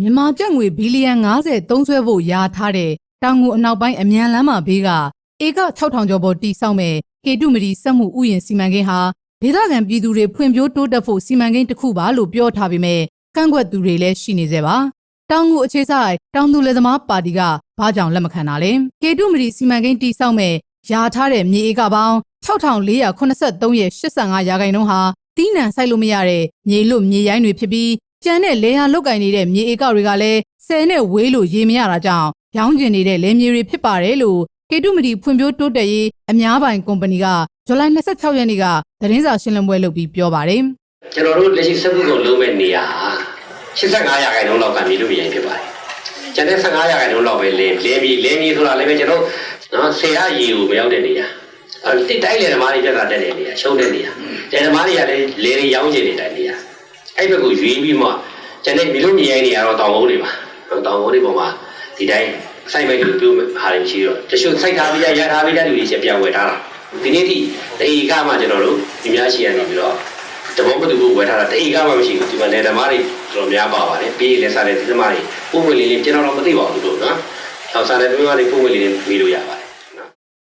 မြန်မာကျပ်ငွေဘီလီယံ90သုံးစွဲဖို့ယာထားတဲ့တောင်ငူအနောက်ပိုင်းအမြန်လမ်းမဘေးကဧက6000ကျော်ပေါ်တိစောက်မဲ့ကေတုမရီစက်မှုဥယျာဉ်စီမံကိန်းဟာဒေသခံပြည်သူတွေဖွံ့ဖြိုးတိုးတက်ဖို့စီမံကိန်းတစ်ခုပါလို့ပြောထားပေမဲ့ကန့်ကွက်သူတွေလည်းရှိနေသေးပါတောင်ငူအခြေဆိုင်တောင်သူလယ်သမားပါတီကဘာကြောင့်လက်မခံတာလဲကေတုမရီစီမံကိန်းတိစောက်မဲ့ယာထားတဲ့မြေဧကပေါင်း6483ရဲ့85ရာခိုင်နှုန်းဟာတီးနှံဆိုင်လို့မရတဲ့မြေလွတ်မြေရိုင်းတွေဖြစ်ပြီး ကျန်တဲ့လေယာလုတ်ကင်နေတဲ့မြေဧကတွေကလည်းဆယ်နဲ့ဝေးလို့ရေမရတာကြောင့်ရောင်းကျင်နေတဲ့လယ်မြေတွေဖြစ်ပါတယ်လို့ကေတုမတီဖွံ့ဖြိုးတိုးတက်ရေးအများပိုင်ကုမ္ပဏီကဇူလိုင်26ရက်နေ့ကသတင်းစာရှင်းလင်းပွဲလုပ်ပြီးပြောပါတယ်ကျွန်တော်တို့လက်ရှိစက်မှုကိုလုံးမဲ့နေရာ85ရာခိုင်နှုန်းလောက်ကမြေလို့ရိုင်းဖြစ်ပါတယ်။ကျန်တဲ့15ရာခိုင်နှုန်းလောက်ပဲလဲလဲပြီးလဲပြီးဆိုတာလည်းပဲကျွန်တော်နော်ဆယ်ရရေကိုမရောက်တဲ့နေရာ။အဲဒီတိုင်းလေဓမ္မတွေပြတ်တာတက်တဲ့နေရာရှုံးတဲ့နေရာ။လေဓမ္မတွေကလည်းလေတွေရောင်းချင်နေတဲ့နေရာ။ အဲ့ဘက်ကိုရွေးပြီးမှကျန်တဲ့မြေလို့မြေရိုင်းနေရာတော့တောင်ကုန်းတွေပါ။တောင်ကုန်းတွေပေါ်မှာဒီတိုင်းစိုက်မဲ့လူပြုဟာတွေရှိတော့တချို့စိုက်ထားပြီးရထားပြီးတဲ့လူတွေချက်ပြန်ဝယ်ထားတာ။ဒီနေ့ထိဒီကမှကျွန်တော်တို့ဒီများရှိရနေပြီးတော့တဘောမတူဘူးဝယ်ထားတာတအိတ်ကားမှမရှိဘူးဒီမှာလေဓမ္မတွေတော်တော်များပါပါတယ်ပြီးရင်လည်းစားတဲ့ဒီဓမ္မတွေပုံဝင်လေးလေးကျွန်တော်တော့မသိပါဘူးတို့နော်ဆောက်စားတဲ့ဓမ္မတွေပုံဝင်လေးလေးပြီးလို့ရပါတယ်နော်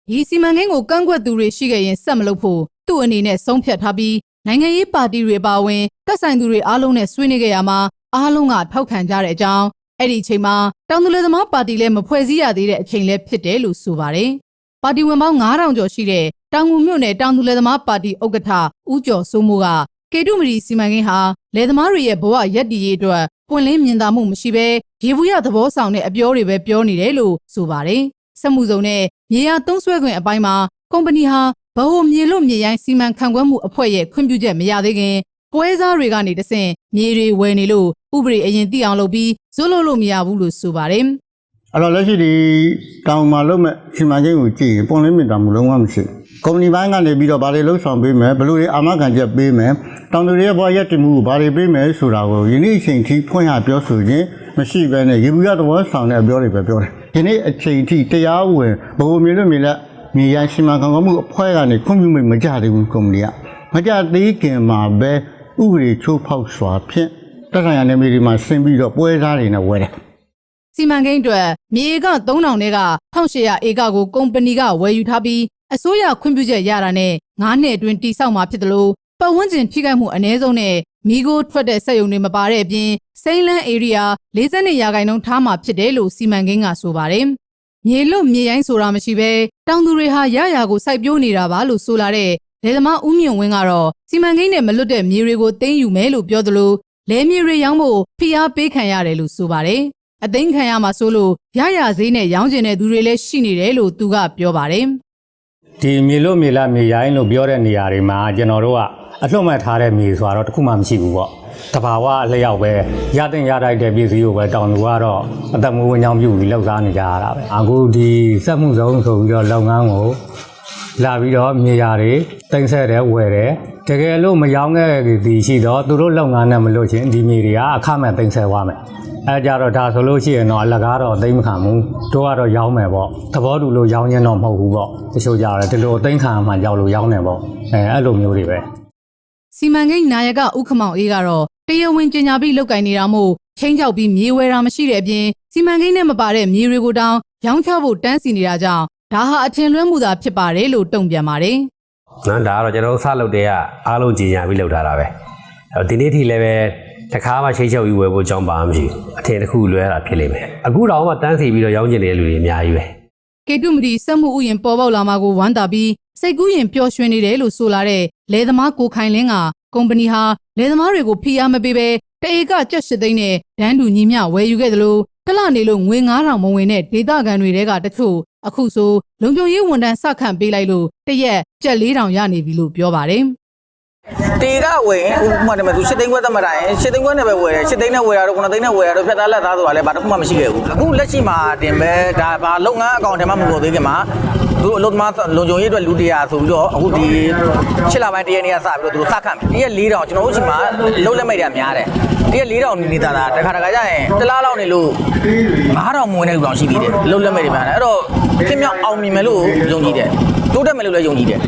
ဒီစီမံကိန်းကိုကန့်ကွက်သူတွေရှိခဲ့ရင်ဆက်မလုပ်ဖို့သူ့အနေနဲ့ဆုံးဖြတ်ထားပြီး နိုင်ငံရေးပါတီတွေပါဝင်တက်ဆိုင်သူတွေအားလုံးနဲ့ဆွေးနွေးခဲ့ရမှာအားလုံးကထောက်ခံကြတဲ့အကြောင်းအဲ့ဒီအချိန်မှာတောင်သူလယ်သမားပါတီလည်းမဖွဲ့စည်းရသေးတဲ့အချိန်လည်းဖြစ်တယ်လို့ဆိုပါတယ်။ပါတီဝင်ပေါင်း9000ကျော်ရှိတဲ့တောင်ငူမြို့နယ်တောင်သူလယ်သမားပါတီဥက္ကဋ္ဌဦးကျော်စိုးမိုးကကေတုမရီစီမံကိန်းဟာလယ်သမားတွေရဲ့ဘဝရက်တည်ရေးအတွက်ပွင့်လင်းမြင်သာမှုမရှိဘဲရေဘူးရသဘောဆောင်တဲ့အပြောတွေပဲပြောနေတယ်လို့ဆိုပါတယ်။စက်မှုစုံနဲ့မြေယာသုံးစွဲခွင့်အပိုင်းမှာကုမ္ပဏီဟာ ဗဟိုမြေလွတ်မြေရိုင်းစီမံခန့်ခွဲမှုအဖွဲ့ရဲ့ခွင့်ပြုချက်မရသေးခင်ပွဲစားတွေကနေတဆင့်မြေတွေဝယ်နေလို့ဥပဒေအရင်သိအောင်လုပ်ပြီးဇွတ်လို့လို့မရဘူးလို့ဆိုပါတယ်။အဲ့တော့လက်ရှိဒီတောင်မှာလုပ်မဲ့စီမံကိန်းကိုကြည့်ရင်ပုံလင်းမြင့်တာမှုလုံးဝမရှိဘူးကုမ္ပဏီပိုင်းကနေပြီးတော့ဘာတွေလှုပ်ဆောင်ပေးမယ်ဘယ်လိုတွေအာမခံချက်ပေးမယ်တောင်သူတွေရဲ့ဘဝရက်တည်မှုကိုဘာတွေပေးမယ်ဆိုတာကိုယနေ့အချိန်ထိဖွင့်ရပြောဆိုခြင်းမရှိဘဲနဲ့ရေဘူးရသဘောဆောင်တဲ့အပြောတွေပဲပြောတယ်ဒီနေ့အချိန်ထိတရားဝင်ဘိုးမြေလို့မြေလက် မြေရန်စီမံခန့်ခွဲမှုအဖွဲ့ကနေခွင့်ပြုမိတ်မကြသေးဘူးကုမ္ပဏီကမကြသေးခင်မှာပဲဥပဒေချိုးဖောက်စွာဖြင့်တက်ဆိုင်ရာနေမြေတွေမှာဆင်းပြီးတော့ပွဲစားတွေနဲ့ဝယ်တယ် စီမံကိန်းအတွက်မြေဧက3000နဲ့က1800ဧကကိုကုမ္ပဏီကဝယ်ယူထားပြီးအစိုးရခွင့်ပြုချက်ရတာနဲ့9နှစ်အတွင်းတိစောက်မှာဖြစ်တယ်လို့ပတ်ဝန်းကျင်ထိခိုက်မှုအ ਨੇ ဆုံးနဲ့မိโกထွက်တဲ့စက်ရုံတွေမပါတဲ့အပြင်စိမ့်လန်း area 42ရာခိုင်နှုန်းထားမှာဖြစ်တယ်လို့စီမံကိန်းကဆိုပါတယ်။ မြေလွတ်မြေရိုင်းဆိုတာမရှိဘဲတောင်သူတွေဟာရရကိုစိုက်ပျိုးနေတာပါလို့ဆိုလာတဲ့ဒေသမားဦးမြင့်ဝင်းကတော့စီမံကိန်းနဲ့မလွတ်တဲ့မြေတွေကိုသိမ်းယူမယ်လို့ပြောသလိုလဲမြေတွေရောင်းဖို့ဖိအားပေးခံရတယ်လို့ဆိုပါတယ်။အသိန်းခံရမှာဆိုလို့ရရဈေးနဲ့ရောင်းကျင်တဲ့သူတွေလည်းရှိနေတယ်လို့သူကပြောပါတယ်ဒီမြေလို့မြေလာမြေရိုင်းလို့ပြောတဲ့နေရာတွေမှာကျွန်တော်တို့ကအလှတ်မှတ်ထားတဲ့မြေဆိုတော့တစ်ခုမှမရှိဘူးပေါ့ တဘာဝအလျောက်ပဲရတဲ့ရတိုက်တဲ့ပြည်စည်းကိုပဲတောင်လူကတော့အသက်မွေးဝမ်းကြောင်းပြုပြီးလှုပ်ရှားနေကြရတာပဲအခုဒီစက်မှုဆုံးဆိုပြီးတော့လုပ်ငန်းကိုလာပြီးတော့မြေယာတွေတင်ဆက်တယ်ဝယ်တယ်တကယ်လို့မယောင်းခဲ့သည်ရှိတော့သူတို့လုပ်ငန်းနဲ့မလို့ချင်းဒီမြေတွေကအခမဲ့တင်ဆက်သွားမယ်အဲကြတော့ဒါဆိုလို့ရှိရင်တော့အလကားတော့အသိမခံဘူးတို့ကတော့ရောင်းမယ်ပေါ့သဘောတူလို့ရောင်းရင်တော့မဟုတ်ဘူးပေါ့တချို့ကြတယ်ဒီလိုအသိခံမှကြောက်လို့ရောင်းတယ်ပေါ့အဲအဲ့လိုမျိုးတွေပဲ။ စီမံကိန်းနာယကဥက္ကမောင်အေးကတော့တရားဝင်ကြေညာပြီးလုပ်ကင်နေတာမို့ချင်းချောက်ပြီးမြေဝယ်တာမရှိတဲ့အပြင်စီမံကိန်းနဲ့မပါတဲ့မြေတွေကိုတောင်ရောင်းချဖို့တန်းစီနေတာကြောင့်ဒါဟာအထင်လွဲမှုသာဖြစ်ပါတယ်လို့တုံ့ပြန်ပါတယ်နော်ဒါကတော့ကျွန်တော်တို့စလုပ်တဲ့ကအားလုံးကြီးညာပြီးလုပ်ထားတာပဲအဲ့တော့ဒီနေ့ထိလည်းပဲတစ်ခါမှချိတ်ချုပ်ယူဝယ်ဖို့အကြောင်းပါမရှိဘူးအထင်တစ်ခုလွဲတာဖြစ်လိမ့်မယ်အခုတော့မှတန်းစီပြီးတော့ရောင်းကျင်နေတဲ့လူတွေအများကြီးပဲ။ ကေတုမတီစက်မှုဥယျာဉ်ပေါ်ပေါက်လာမှာကိုဝမ်းသာပြီးစိတ်ကူးရင်ပျော်ရွှင်နေတယ်လို့ဆိုလာတဲ့လယ်သမားကိုခိုင်လင်းကကုမ္ပဏီဟာလယ်သမားတွေကိုဖိအားမပေးဘဲတအေကကြက်ရှစ်သိန်းနဲ့ဒန်းတူညီမျှဝယ်ယူခဲ့တယ်လို့တလနေလို့ငွေ9000မဝင်တဲ့ဒေသခံတွေတဲကတချို့အခုဆိုလုံခြုံရေးဝန်ထမ်းစခန့်ပေးလိုက်လို့တရက်ကြက်4000ရနေပြီလို့ပြောပါတယ် တေကဝယ်ရင်ဥပမာတည်းမှာသူ၈သိန်းခွဲသတ်မှတ်တာရင်၈သိန်းခွဲနဲ့ပဲဝယ်တယ်၈သိန်းနဲ့ဝယ်တာတော့9သိန်းနဲ့ဝယ်တာတော့ဖြတ်သားလက်သားဆိုတာလည်းဘာတစ်ခုမှမရှိခဲ့ဘူးအခုလက်ရှိမှာတင်ပဲဒါဘာလုပ်ငန်းအကောင့်ထဲမှာမပေါ်သေးခင်မှာသူအလုပ်သမားလုံခြုံရေးအတွက်လူတရားဆိုပြီးတော့အခုဒီရှစ်လပိုင်းတရက်နေ့ကစပြီးတော့သူစခန့်ပြီတရက်၄တောင်ကျွန်တော်တို့ရှိမှာလုံးလက်မိတ်တာများတယ်တရက်၄တောင်နေနေတာဒါတခါတခါကျရင်တစ်လားလောက်နေလို့၅တောင်မဝင်တဲ့လူတောင်ရှိသေးတယ်လုံးလက်မိတ်တွေများတယ်အဲ့တော့ခင်ဗျအောင်မြင်မယ်လို့ယုံကြည်တယ်တိုးတက်မယ်လို့လည်းယုံကြည်တယ်